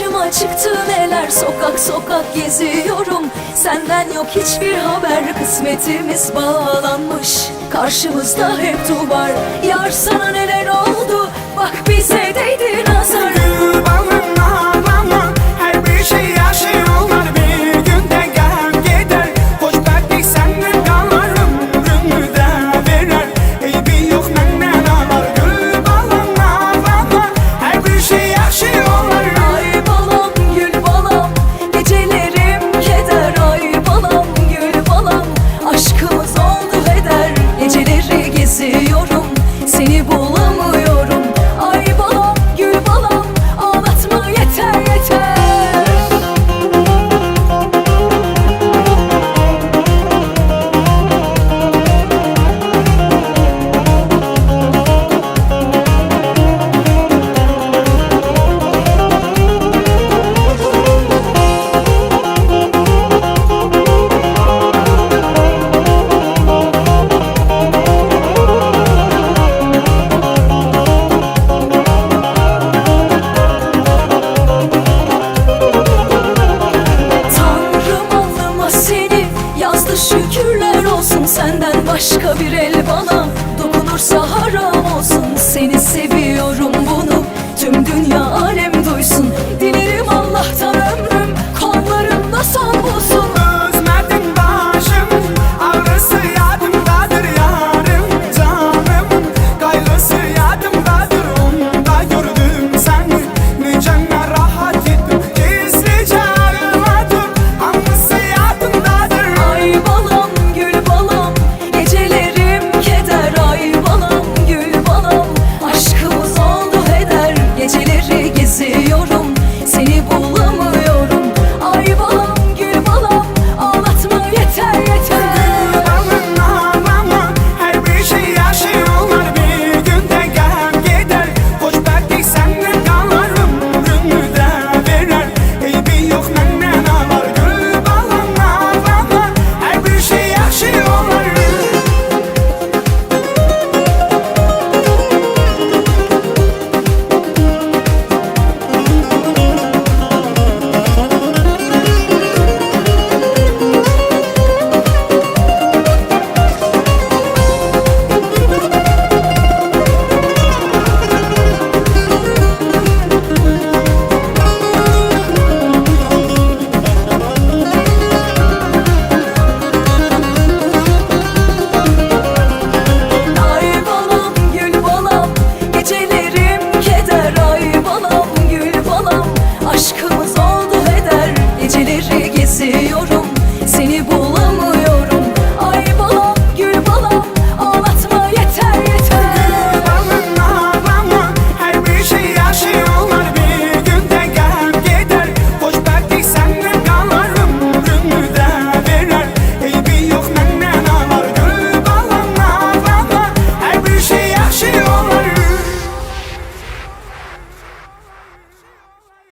Karşıma çıktı neler sokak sokak geziyorum. Senden yok hiçbir haber kısmetimiz bağlanmış. Karşımızda hep duvar yar sana neler oldu? Bak bize değdi nazar. 你不。Başka bir el bana